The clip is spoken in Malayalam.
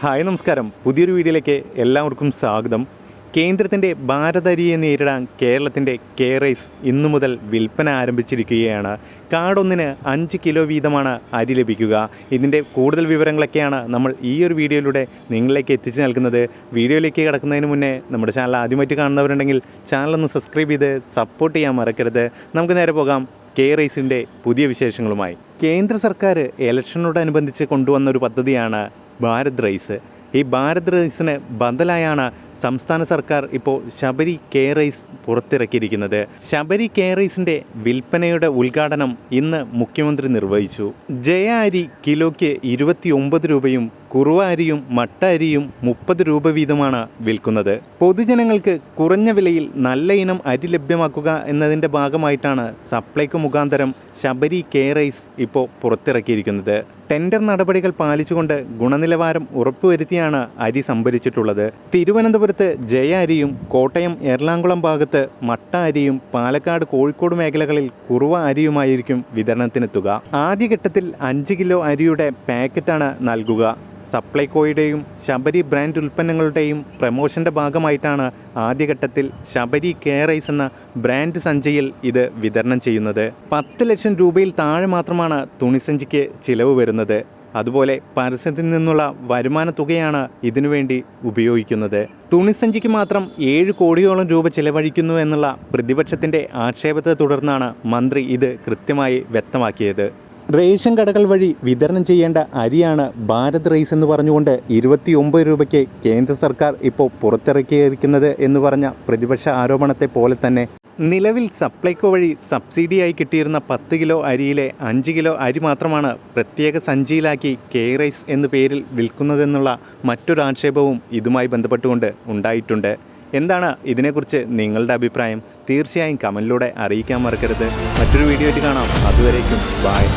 ഹായ് നമസ്കാരം. പുതിയൊരു വീഡിയോയിലേക്ക് എല്ലാവർക്കും സ്വാഗതം. കേന്ദ്രത്തിന്റെ ഭാരതരിയെ നേരിടാൻ കേരളത്തിന്റെ കേറൈസ് ഇന്നു മുതൽ വിൽപ്പന ആരംഭിച്ചിരിക്കുകയാണ്. കാടൊന്നിന് അഞ്ച് കിലോ വീതമാണ് അരി ലഭിക്കുക. ഇതിന്റെ കൂടുതൽ വിവരങ്ങളൊക്കെയാണ് നമ്മൾ ഈ ഒരു വീഡിയോയിലൂടെ നിങ്ങളിലേക്ക് എത്തിച്ചു നൽകുന്നത്. വീഡിയോയിലേക്ക് കിടക്കുന്നതിന് മുന്നേ നമ്മുടെ ചാനൽ ആദ്യമായിട്ട് കാണുന്നവരുണ്ടെങ്കിൽ ചാനലൊന്ന് സബ്സ്ക്രൈബ് ചെയ്ത് സപ്പോർട്ട് ചെയ്യാൻ മറക്കരുത്. നമുക്ക് നേരെ പോകാം കെ റൈസിന്റെ പുതിയ വിശേഷങ്ങളുമായി. കേന്ദ്ര സർക്കാർ ഇലക്ഷനോടനുബന്ധിച്ച് കൊണ്ടുവന്ന ഒരു പദ്ധതിയാണ് ഭാരത് റൈസ്. ഈ ഭാരത് റൈസിന് ബദലായാണ് സംസ്ഥാന സർക്കാർ ഇപ്പോൾ ശബരി കെ റൈസ് പുറത്തിറക്കിയിരിക്കുന്നത്. ശബരി കെ റൈസിന്റെ വിൽപ്പനയുടെ ഉദ്ഘാടനം ഇന്ന് മുഖ്യമന്ത്രി നിർവഹിച്ചു. ജയ അരി കിലോയ്ക്ക് ഇരുപത്തി ഒമ്പത് രൂപയും കുറുവ അരിയും മട്ട അരിയും മുപ്പത് രൂപ വീതമാണ് വിൽക്കുന്നത്. പൊതുജനങ്ങൾക്ക് കുറഞ്ഞ വിലയിൽ നല്ല ഇനം അരി ലഭ്യമാക്കുക എന്നതിന്റെ ഭാഗമായിട്ടാണ് സപ്ലൈക്ക് മുഖാന്തരം ശബരി കെ റൈസ് ഇപ്പോൾ പുറത്തിറക്കിയിരിക്കുന്നത്. ടെൻഡർ നടപടികൾ പാലിച്ചുകൊണ്ട് ഗുണനിലവാരം ഉറപ്പുവരുത്തിയാണ് അരി സംഭരിച്ചിട്ടുള്ളത്. തിരുവനന്തപുരത്ത് ജയ അരിയും കോട്ടയം എറണാകുളം ഭാഗത്ത് മട്ട അരിയും പാലക്കാട് കോഴിക്കോട് മേഖലകളിൽ കുറുവ അരിയുമായിരിക്കും വിതരണത്തിനെത്തുക. ആദ്യഘട്ടത്തിൽ അഞ്ച് കിലോ അരിയുടെ പാക്കറ്റാണ് നൽകുക. സപ്ലൈകോയുടെയും ശബരി ബ്രാൻഡ് ഉൽപ്പന്നങ്ങളുടെയും പ്രമോഷന്റെ ഭാഗമായിട്ടാണ് ആദ്യഘട്ടത്തിൽ ശബരി ഐസ് എന്ന ബ്രാൻഡ് സഞ്ചിയിൽ ഇത് വിതരണം ചെയ്യുന്നത്. പത്ത് ലക്ഷം രൂപയിൽ താഴെ മാത്രമാണ് തുണിസഞ്ചിക്ക് ചിലവ് വരുന്നത്. അതുപോലെ പരസ്യത്തിൽ നിന്നുള്ള വരുമാന തുകയാണ് ഇതിനുവേണ്ടി ഉപയോഗിക്കുന്നത്. തുണിസഞ്ചിക്ക് മാത്രം ഏഴ് കോടിയോളം രൂപ ചെലവഴിക്കുന്നു എന്നുള്ള പ്രതിപക്ഷത്തിന്റെ ആക്ഷേപത്തെ തുടർന്നാണ് മന്ത്രി ഇത് കൃത്യമായി വ്യക്തമാക്കിയത്. റേഷൻ കടകൾ വഴി വിതരണം ചെയ്യേണ്ട അരിയാണ് ഭാരത് റൈസ് എന്ന് പറഞ്ഞുകൊണ്ട് ഇരുപത്തി ഒമ്പത് രൂപയ്ക്ക് കേന്ദ്ര സർക്കാർ ഇപ്പോൾ പുറത്തിറക്കിയിരിക്കുന്നത് എന്ന് പറഞ്ഞ പ്രതിപക്ഷ ആരോപണത്തെ പോലെ തന്നെ നിലവിൽ സപ്ലൈകോ വഴി സബ്സിഡിയായി കിട്ടിയിരുന്ന പത്ത് കിലോ അരിയിലെ അഞ്ച് കിലോ അരി മാത്രമാണ് പ്രത്യേക സഞ്ചിയിലാക്കി കെ റൈസ് എന്ന പേരിൽ വിൽക്കുന്നതെന്നുള്ള മറ്റൊരു ആക്ഷേപവും ഇതുമായി ബന്ധപ്പെട്ടുകൊണ്ട് ഉണ്ടായിട്ടുണ്ട്. എന്താണ് ഇതിനെക്കുറിച്ച് നിങ്ങളുടെ അഭിപ്രായം? തീർച്ചയായും കമന്റിലൂടെ അറിയിക്കാൻ മറക്കരുത്. മറ്റൊരു വീഡിയോ ആയിട്ട് കാണാം. അതുവരേക്കും ബായ്